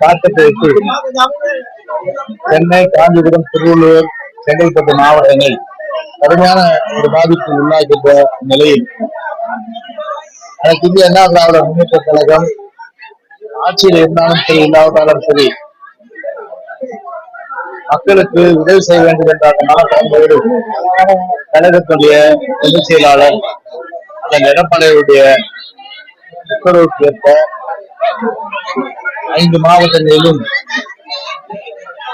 தாக்கத்தை சென்னை காஞ்சிபுரம் திருவள்ளூர் செங்கல்பட்டு மாவட்டங்கள் கடுமையான ஒரு பாதிப்பு உள்ளாகின்ற நிலையில் அனைத்து இந்திய அண்ணா திராவிட முன்னேற்ற கழகம் ஆட்சியில் இருந்தாலும் சரி இல்லாவிட்டாலும் சரி மக்களுக்கு உதவி செய்ய வேண்டும் என்ற அந்த கழகத்துடைய பொதுச் செயலாளர் அதன் எடப்பாடியுடைய உத்தரவுக்கு ஏற்ப ஐந்து மாவட்டங்களிலும்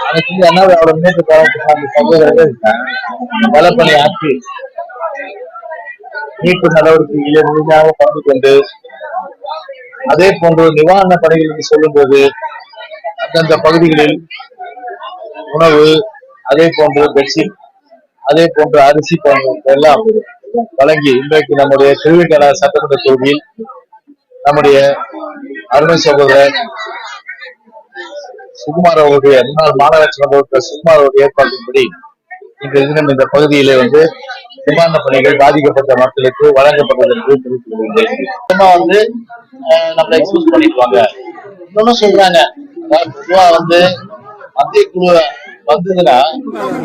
அனைத்து அண்ணா முன்னேற்ற சகோதரர்கள் பலப்பணி ஆற்றி மீட்பு நடவடிக்கைகளை முழுமையாக பங்கு கொண்டு அதே போன்று நிவாரண பணிகளுக்கு என்று சொல்லும்போது அந்தந்த பகுதிகளில் உணவு அதே போன்று பெட்ஷீட் அதே போன்று அரிசி போன்ற எல்லாம் வழங்கி இன்றைக்கு நம்முடைய திருவிக்கடா சட்டமன்ற தொகுதியில் நம்முடைய அருமை சகோதரர் சுகுமார் அவருடைய முன்னாள் மாநகராட்சி மன்ற சுகுமார் அவருடைய ஏற்பாட்டின்படி இன்றைய தினம் இந்த பகுதியிலே வந்து நிவாரண பணிகள் பாதிக்கப்பட்ட மக்களுக்கு வழங்கப்பட்டது என்று தெரிவித்துக் கொள்கிறேன் வந்து நம்மளை எக்ஸ்கூஸ் பண்ணிடுவாங்க. இன்னொன்னு சொல்றாங்க. வந்து மத்திய குழு வந்ததுன்னா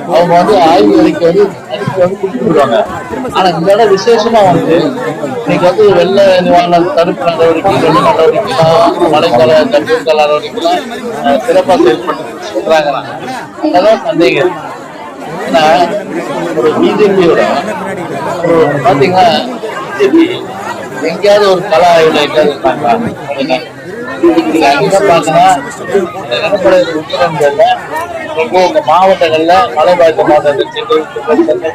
அவங்க வந்து ஆய்வு அறிக்கை வந்து அறிக்கை வந்து கொடுத்துருவாங்க ஆனா இந்த இடம் விசேஷமா வந்து இன்னைக்கு வந்து வெள்ள நிவாரண தடுப்பு நடவடிக்கை வெள்ள நடவடிக்கைலாம் மழைக்கால தடுப்பு நடவடிக்கைலாம் அஹ், சிறப்பா செயல்பட்டு சொல்றாங்க அதான் சந்தேகம். ஏன்னா ஒரு பிஜேபியோட பாத்தீங்கன்னா பிஜேபி எங்கேயாவது ஒரு கலா ஆய்வுல எங்கேயாவது இருக்காங்களா அப்படின்னா, பார்த்தீங்கன்னா மாவட்டங்கள்ல மழை பாதித்த மாவட்டங்கள் சென்னை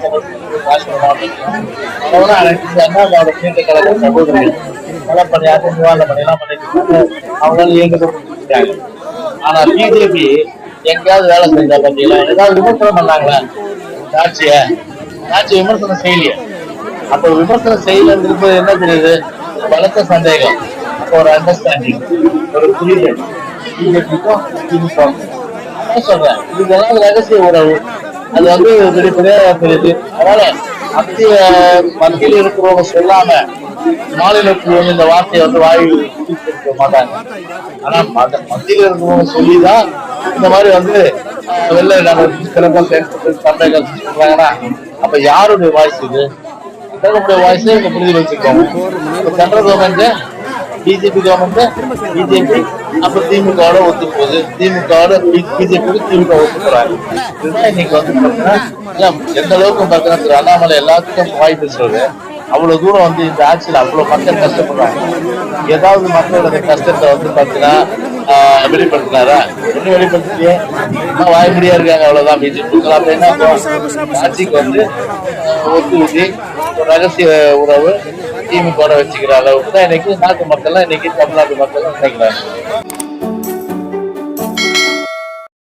மாவட்டம் கழக சகோதரர்கள் மலை பணியாக நிவாரண பணியெல்லாம் பண்ணிட்டு அவங்களால இயங்கப்பட்டு ஆனா பிஜேபி எங்கேயாவது வேலை செஞ்சா பாத்தீங்களா ஏதாவது விமர்சனம் பண்ணாங்களா ஆட்சிய ஆட்சி விமர்சனம் செய்யலையே அப்ப விமர்சனம் செய்யலங்கிறது என்ன தெரியுது பலத்த சந்தேகம் ஒரு அண்டர்ஸ்டாண்டிங் ஒரு புரிதல் பிஜேபிக்கும் திமுக அதான் சொல்றேன் இதெல்லாம் ரகசிய உறவு அது வந்து வெளிப்படையா தெரியுது. அதனால மத்திய மத்தியில் இருக்கிறவங்க சொல்லாம மாநிலத்தில் வந்து இந்த வார்த்தையை வந்து வாயில் இருக்க மாட்டாங்க. ஆனா மத- மத்தியில இருக்கிறவங்க சொல்லிதான் இந்த மாதிரி வந்து வெளில வெள்ளை நடவடிக்கை சிறப்பாக செயல்பட்டு சண்டைகள் சொல்றாங்கன்னா அப்ப யாருடைய வாய்ஸ் இது? சென்ட்ரலுடைய வாய்ஸை இங்க புரிஞ்சு வச்சுக்கோங்க. சென்ட்ரல் கவர்மெண்ட் பிஜேபி கவர்மெண்ட்ல பிஜேபி அப்ப திமுகவோட ஒத்து போகுது. திமுகவோட பிஜேபி திமுக ஒத்து போறாங்க. இதுதான் இன்னைக்கு வந்து பாத்தீங்கன்னா எந்த அளவுக்கு பாத்தீங்கன்னா திரு அண்ணாமலை எல்லாத்துக்கும் வாய் பேசுறது அவ்வளவு தூரம் வந்து இந்த ஆட்சியில் அவ்வளவு மக்கள் கஷ்டப்படுறாங்க. ஏதாவது மக்களோட கஷ்டத்தை வந்து பாத்தீங்கன்னா வெளிப்படுத்தினாரா ஒன்னும் வெளிப்படுத்தியே இன்னும் இருக்காங்க? அவ்வளவுதான். பிஜேபி அப்படின்னா ஆட்சிக்கு வந்து ஒத்து ஊட்டி ஒரு ரகசிய உறவு திமுக வச்சுக்கிற அளவுக்கு தான் இன்னைக்கு நாட்டு மக்கள்லாம் இன்னைக்கு தமிழ்நாட்டு மக்கள்லாம் நினைக்கிறாங்க